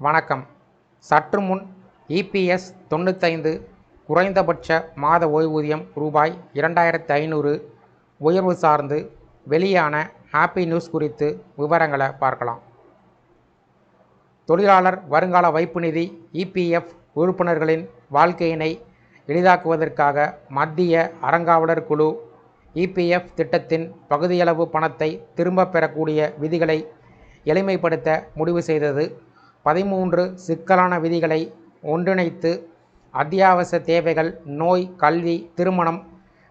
வணக்கம். சற்று முன் இபிஎஸ் தொண்ணூத்தைந்து குறைந்தபட்ச மாத ஓய்வூதியம் ரூபாய் இரண்டாயிரத்து ஐநூறு உயர்வு சார்ந்து வெளியான ஹாப்பி நியூஸ் குறித்து விவரங்களை பார்க்கலாம். தொழிலாளர் வருங்கால வைப்பு நிதி இபிஎஃப் உறுப்பினர்களின் வாழ்க்கையினை எளிதாக்குவதற்காக மத்திய அறங்காவலர் குழு இபிஎஃப் திட்டத்தின் பகுதியளவு பணத்தை திரும்பப் பெறக்கூடிய விதிகளை எளிமைப்படுத்த முடிவு செய்தது பதிமூன்று சிக்கலான விதிகளை ஒன்றிணைத்து அத்தியாவசிய தேவைகள் நோய் கல்வி திருமணம்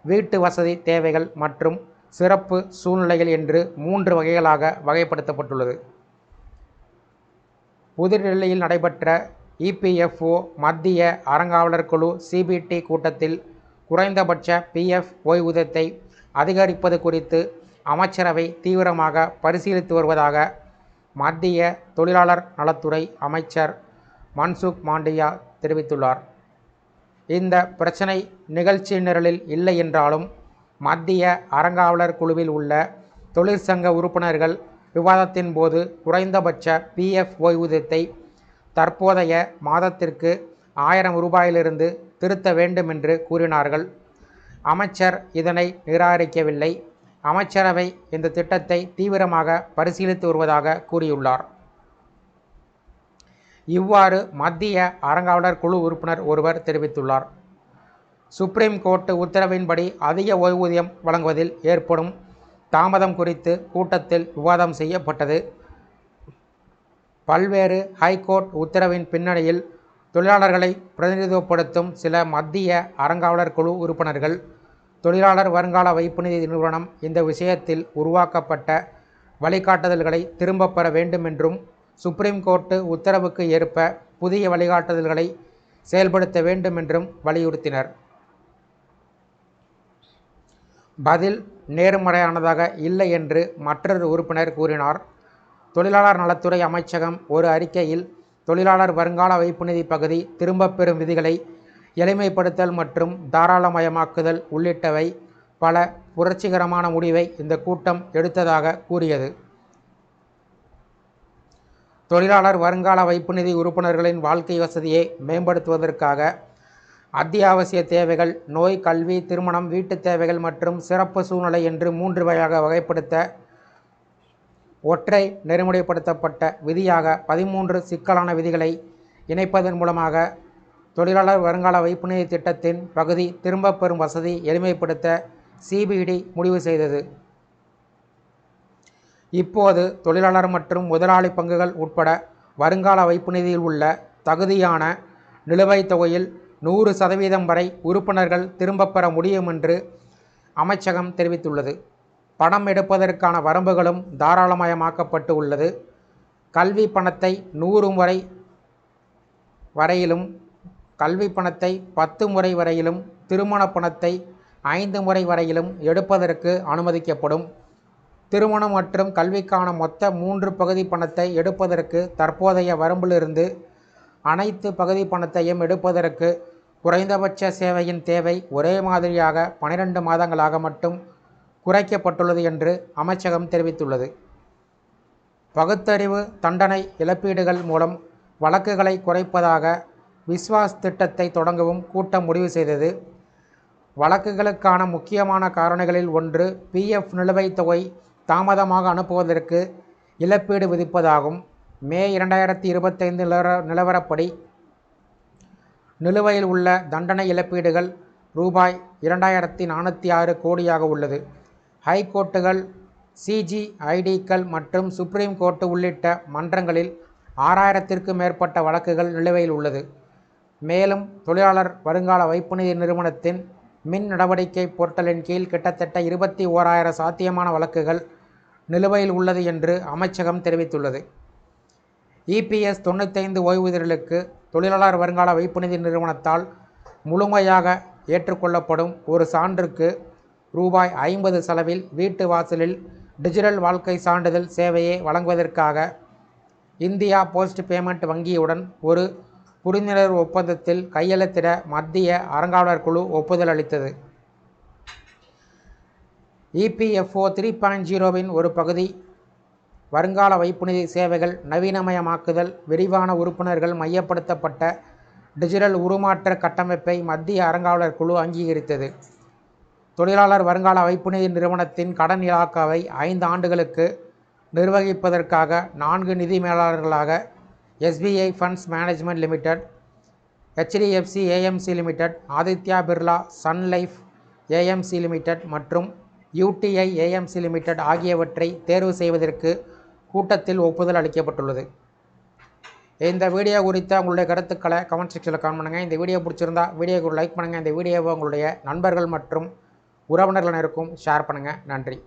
வீட்டு வசதி தேவைகள் மற்றும் சிறப்பு சூழ்நிலைகள் என்று மூன்று வகைகளாக வகைப்படுத்தப்பட்டுள்ளது. புதுடெல்லியில் நடைபெற்ற இபிஎஃப்ஓ மத்திய அறங்காவலர் குழு சிபிடி கூட்டத்தில் குறைந்தபட்ச பிஎஃப் ஓய்வூதியத்தை அதிகரிப்பது குறித்து அமைச்சரவை தீவிரமாக பரிசீலித்து வருவதாக மத்திய தொழிலாளர் நலத்துறை அமைச்சர் மன்சுக் மாண்டியா தெரிவித்துள்ளார். இந்த பிரச்சனை நிகழ்ச்சி நிரலில் இல்லை என்றாலும் மத்திய அறங்காவலர் குழுவில் உள்ள தொழிற்சங்க உறுப்பினர்கள் விவாதத்தின் போது குறைந்தபட்ச பிஎஃப் ஓய்வூதியத்தை தற்போதைய மாதத்திற்கு ஆயிரம் ரூபாயிலிருந்து திருத்த வேண்டும் என்று கூறினார்கள். அமைச்சர் இதனை நிராகரிக்கவில்லை. அமைச்சரவை இந்த திட்டத்தை தீவிரமாக பரிசீலித்து வருவதாக கூறியுள்ளார். இவ்வாறு மத்திய அறங்காவலர் குழு உறுப்பினர் ஒருவர் தெரிவித்துள்ளார். சுப்ரீம் கோர்ட்டு உத்தரவின்படி அதிக ஓய்வூதியம் வழங்குவதில் ஏற்படும் தாமதம் குறித்து கூட்டத்தில் விவாதம் செய்யப்பட்டது. பல்வேறு ஹைகோர்ட் உத்தரவின் பின்னணியில் தொழிலாளர்களை பிரதிநிதித்துவப்படுத்தும் சில மத்திய அறங்காவலர் குழு உறுப்பினர்கள் தொழிலாளர் வருங்கால வைப்பு நிதி நிறுவனம் இந்த விஷயத்தில் உருவாக்கப்பட்ட வழிகாட்டுதல்களை திரும்பப் பெற வேண்டுமென்றும் சுப்ரீம் கோர்ட்டு உத்தரவுக்கு ஏற்ப புதிய வழிகாட்டுதல்களை செயல்படுத்த வேண்டுமென்றும் வலியுறுத்தினர். பதில் நேர்மறையானதாக இல்லை என்று மற்றொரு உறுப்பினர் கூறினார். தொழிலாளர் நலத்துறை அமைச்சகம் ஒரு அறிக்கையில் தொழிலாளர் வருங்கால வைப்பு நிதி பகுதி திரும்பப் பெறும் விதிகளை எளிமைப்படுத்தல் மற்றும் தாராளமயமாக்குதல் உள்ளிட்டவை பல புரட்சிகரமான முடிவை இந்த கூட்டம் எடுத்ததாக கூறியது. தொழிலாளர் வருங்கால வைப்பு நிதி உறுப்பினர்களின் வாழ்க்கை வசதியை மேம்படுத்துவதற்காக அத்தியாவசிய தேவைகள் நோய் கல்வி திருமணம் வீட்டுத் தேவைகள் மற்றும் சிறப்பு சூழ்நிலை என்று மூன்று வகையாக வகைப்படுத்த ஒற்றை நெறிமுறைப்படுத்தப்பட்ட விதியாக பதிமூன்று சிக்கலான விதிகளை இணைப்பதன் மூலமாக தொழிலாளர் வருங்கால வைப்புநிதி திட்டத்தின் பகுதி திரும்பப் பெறும் வசதி எளிமைப்படுத்த சிபிடி முடிவு செய்தது. இப்போது தொழிலாளர் மற்றும் முதலாளி பங்குகள் உட்பட வருங்கால வைப்பு நிதியில் உள்ள தகுதியான நிலுவைத் தொகையில் நூறு சதவீதம் வரை உறுப்பினர்கள் திரும்பப் பெற முடியும் என்று அமைச்சகம் தெரிவித்துள்ளது. பணம் எடுப்பதற்கான வரம்புகளும் தாராளமயமாக்கப்பட்டு உள்ளது. கல்வி பணத்தை நூறு முறை வரையிலும் கல்வி பணத்தை பத்து முறை வரையிலும் திருமண பணத்தை ஐந்து முறை வரையிலும் எடுப்பதற்கு அனுமதிக்கப்படும். திருமணம் மற்றும் கல்விக்கான மொத்த மூன்று பகுதி பணத்தை எடுப்பதற்கு தற்போதைய வரம்பிலிருந்து அனைத்து பகுதி பணத்தையும் எடுப்பதற்கு குறைந்தபட்ச சேவையின் தேவை ஒரே மாதிரியாக பனிரெண்டு மாதங்களாக மட்டும் குறைக்கப்பட்டுள்ளது என்று அமைச்சகம் தெரிவித்துள்ளது. பகுத்தறிவு தண்டனை இழப்பீடுகள் மூலம் வழக்குகளை குறைப்பதாக விஸ்வாஸ் திட்டத்தை தொடங்கவும் கூட்டம் முடிவு செய்தது. வழக்குகளுக்கான முக்கியமான காரணிகளில் ஒன்று பிஎஃப் நிலுவைத் தொகை தாமதமாக அனுப்புவதற்கு இழப்பீடு விதிப்பதாகும். மே இரண்டாயிரத்தி இருபத்தைந்து நிலவர நிலவரப்படி நிலுவையில் உள்ள தண்டனை இழப்பீடுகள் ரூபாய் இரண்டாயிரத்தி நானூற்றி ஆறு கோடியாக உள்ளது. ஹைகோர்ட்டுகள் சிஜிஐடிக்கள் மற்றும் சுப்ரீம் கோர்ட்டு உள்ளிட்ட மன்றங்களில் ஆறாயிரத்திற்கு மேற்பட்ட வழக்குகள் நிலுவையில் உள்ளது. மேலும் தொழிலாளர் வருங்கால வைப்பு நிதி நிறுவனத்தின் மின் நடவடிக்கை போர்ட்டலின் கீழ் கிட்டத்தட்ட இருபத்தி ஓராயிரம் சாத்தியமான வழக்குகள் நிலுவையில் உள்ளது என்று அமைச்சகம் தெரிவித்துள்ளது. இபிஎஸ் தொண்ணூத்தைந்து ஓய்வூதியர்களுக்கு தொழிலாளர் வருங்கால வைப்பு நிதி நிறுவனத்தால் முழுமையாக ஏற்றுக்கொள்ளப்படும் ஒரு சான்றுக்கு ரூபாய் ஐம்பது செலவில் வீட்டு வாசலில் டிஜிட்டல் வாழ்க்கை சான்றிதழ் சேவையை வழங்குவதற்காக இந்தியா போஸ்ட் பேமெண்ட் வங்கியுடன் ஒரு புரிந்துணர்வு ஒப்பந்தத்தில் கையெழுத்திட மத்திய அறங்காவலர் குழு ஒப்புதல் அளித்தது. இபிஎஃப்ஓ த்ரீ பாயிண்ட் ஜீரோவின் ஒரு பகுதி வருங்கால வைப்பு நிதி சேவைகள் நவீனமயமாக்குதல் விரிவான உறுப்பினர்கள் மையப்படுத்தப்பட்ட டிஜிட்டல் உருமாற்ற கட்டமைப்பை மத்திய அறங்காவலர் குழு அங்கீகரித்தது. தொழிலாளர் வருங்கால வைப்பு நிதி நிறுவனத்தின் கடன் இலாக்காவை ஐந்து ஆண்டுகளுக்கு நிர்வகிப்பதற்காக நான்கு நிதி மேலாளர்களாக SBI funds management limited HDFC AMC limited Aditya Birla sun life AMC limited மற்றும் யூடிஐ ஏஎம்சி லிமிடெட் ஆகியவற்றை தேர்வு செய்வதற்கு கூட்டத்தில் ஒப்புதல் அளிக்கப்பட்டுள்ளது. இந்த வீடியோ குறித்த உங்களுடைய கருத்துக்களை கமெண்ட் செக்ஷனில் கமெண்ட் பண்ணுங்கள் இந்த வீடியோ பிடிச்சிருந்தா வீடியோக்கு லைக் பண்ணுங்கள் இந்த வீடியோவை உங்களுடைய நண்பர்கள் மற்றும் உறவினர்கள் இருக்கும் ஷேர் பண்ணுங்கள் நன்றி.